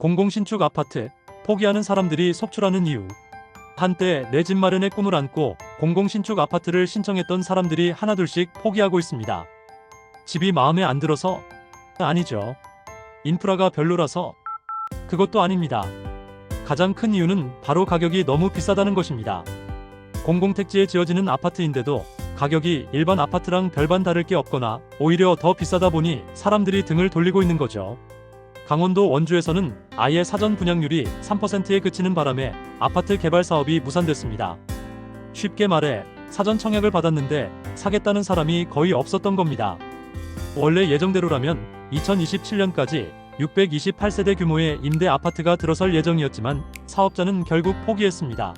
공공신축 아파트 포기하는 사람들이 속출하는 이유. 한때 내 집 마련의 꿈을 안고 공공신축 아파트를 신청했던 사람들이 하나둘씩 포기하고 있습니다. 집이 마음에 안 들어서? 아니죠. 인프라가 별로라서? 그것도 아닙니다. 가장 큰 이유는 바로 가격이 너무 비싸다는 것입니다. 공공택지에 지어지는 아파트인데도 가격이 일반 아파트랑 별반 다를 게 없거나 오히려 더 비싸다 보니 사람들이 등을 돌리고 있는 거죠. 강원도 원주에서는 아예 사전 분양률이 3%에 그치는 바람에 아파트 개발 사업이 무산됐습니다. 쉽게 말해 사전 청약을 받았는데 사겠다는 사람이 거의 없었던 겁니다. 원래 예정대로라면 2027년까지 628세대 규모의 임대 아파트가 들어설 예정이었지만 사업자는 결국 포기했습니다.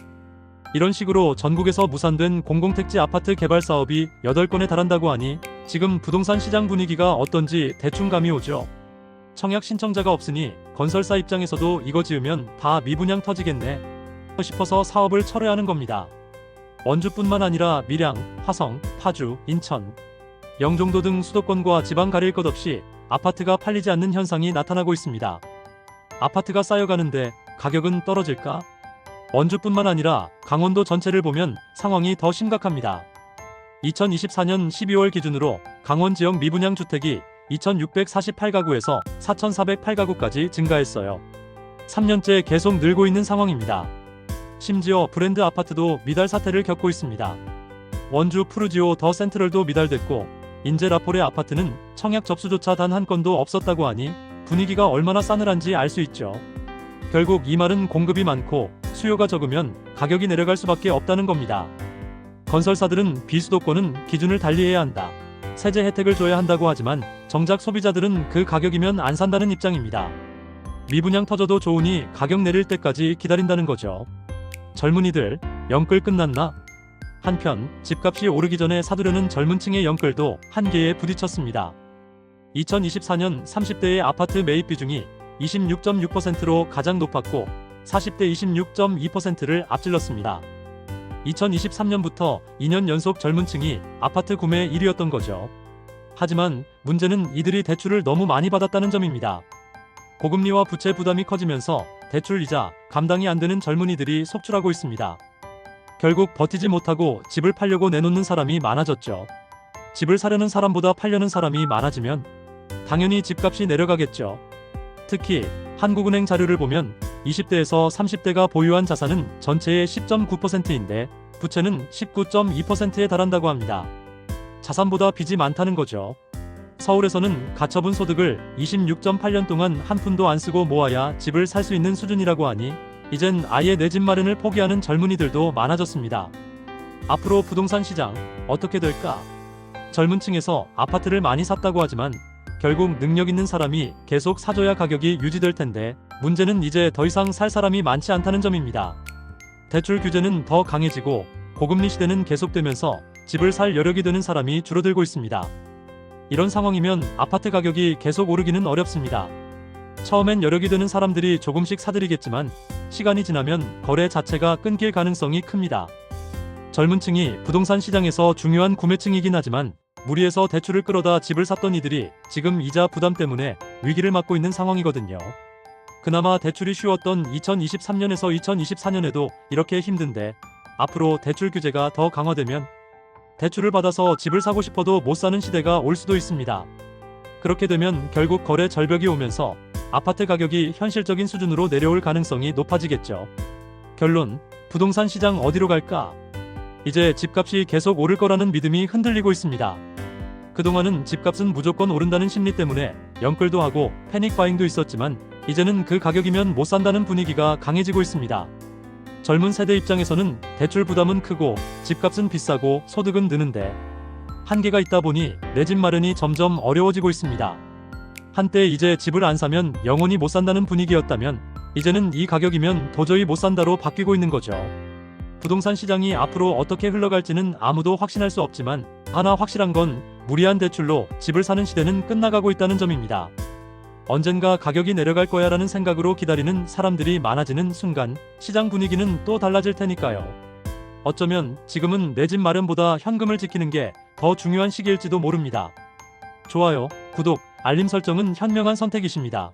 이런 식으로 전국에서 무산된 공공택지 아파트 개발 사업이 8건에 달한다고 하니 지금 부동산 시장 분위기가 어떤지 대충 감이 오죠. 청약 신청자가 없으니 건설사 입장에서도 이거 지으면 다 미분양 터지겠네 싶어서 사업을 철회하는 겁니다. 원주뿐만 아니라 밀양, 화성, 파주, 인천, 영종도 등 수도권과 지방 가릴 것 없이 아파트가 팔리지 않는 현상이 나타나고 있습니다. 아파트가 쌓여가는데 가격은 떨어질까? 원주뿐만 아니라 강원도 전체를 보면 상황이 더 심각합니다. 2024년 12월 기준으로 강원 지역 미분양 주택이 2,648가구에서 4,408가구까지 증가했어요. 3년째 계속 늘고 있는 상황입니다. 심지어 브랜드 아파트도 미달 사태를 겪고 있습니다. 원주 푸르지오 더 센트럴도 미달됐고 인제 라폴의 아파트는 청약 접수조차 단 한 건도 없었다고 하니 분위기가 얼마나 싸늘한지 알 수 있죠. 결국 이 말은 공급이 많고 수요가 적으면 가격이 내려갈 수밖에 없다는 겁니다. 건설사들은 비수도권은 기준을 달리해야 한다. 세제 혜택을 줘야 한다고 하지만 정작 소비자들은 그 가격이면 안 산다는 입장입니다. 미분양 터져도 좋으니 가격 내릴 때까지 기다린다는 거죠. 젊은이들, 영끌 끝났나? 한편 집값이 오르기 전에 사두려는 젊은 층의 영끌도 한계에 부딪혔습니다. 2024년 30대의 아파트 매입 비중이 26.6%로 가장 높았고 40대 26.2%를 앞질렀습니다. 2023년부터 2년 연속 젊은 층이 아파트 구매 1위였던 거죠. 하지만 문제는 이들이 대출을 너무 많이 받았다는 점입니다. 고금리와 부채 부담이 커지면서 대출 이자 감당이 안 되는 젊은이들이 속출하고 있습니다. 결국 버티지 못하고 집을 팔려고 내놓는 사람이 많아졌죠. 집을 사려는 사람보다 팔려는 사람이 많아지면 당연히 집값이 내려가겠죠. 특히 한국은행 자료를 보면 20대에서 30대가 보유한 자산은 전체의 10.9%인데 부채는 19.2%에 달한다고 합니다. 자산보다 빚이 많다는 거죠. 서울에서는 가처분 소득을 26.8년 동안 한 푼도 안 쓰고 모아야 집을 살 수 있는 수준이라고 하니 이젠 아예 내 집 마련을 포기하는 젊은이들도 많아졌습니다. 앞으로 부동산 시장 어떻게 될까? 젊은 층에서 아파트를 많이 샀다고 하지만 결국 능력 있는 사람이 계속 사줘야 가격이 유지될 텐데 문제는 이제 더 이상 살 사람이 많지 않다는 점입니다. 대출 규제는 더 강해지고 고금리 시대는 계속되면서 집을 살 여력이 되는 사람이 줄어들고 있습니다. 이런 상황이면 아파트 가격이 계속 오르기는 어렵습니다. 처음엔 여력이 되는 사람들이 조금씩 사들이겠지만 시간이 지나면 거래 자체가 끊길 가능성이 큽니다. 젊은 층이 부동산 시장에서 중요한 구매층이긴 하지만 무리해서 대출을 끌어다 집을 샀던 이들이 지금 이자 부담 때문에 위기를 맞고 있는 상황이거든요. 그나마 대출이 쉬웠던 2023년에서 2024년에도 이렇게 힘든데 앞으로 대출 규제가 더 강화되면 대출을 받아서 집을 사고 싶어도 못 사는 시대가 올 수도 있습니다. 그렇게 되면 결국 거래 절벽이 오면서 아파트 가격이 현실적인 수준으로 내려올 가능성이 높아지겠죠. 결론, 부동산 시장 어디로 갈까? 이제 집값이 계속 오를 거라는 믿음이 흔들리고 있습니다. 그동안은 집값은 무조건 오른다는 심리 때문에 영끌도 하고 패닉 바잉도 있었지만 이제는 그 가격이면 못 산다는 분위기가 강해지고 있습니다. 젊은 세대 입장에서는 대출 부담은 크고 집값은 비싸고 소득은 느는데 한계가 있다 보니 내 집 마련이 점점 어려워지고 있습니다. 한때 이제 집을 안 사면 영원히 못 산다는 분위기였다면 이제는 이 가격이면 도저히 못 산다로 바뀌고 있는 거죠. 부동산 시장이 앞으로 어떻게 흘러갈지는 아무도 확신할 수 없지만 하나 확실한 건 무리한 대출로 집을 사는 시대는 끝나가고 있다는 점입니다. 언젠가 가격이 내려갈 거야 라는 생각으로 기다리는 사람들이 많아지는 순간 시장 분위기는 또 달라질 테니까요. 어쩌면 지금은 내 집 마련보다 현금을 지키는 게 더 중요한 시기일지도 모릅니다. 좋아요, 구독, 알림 설정은 현명한 선택이십니다.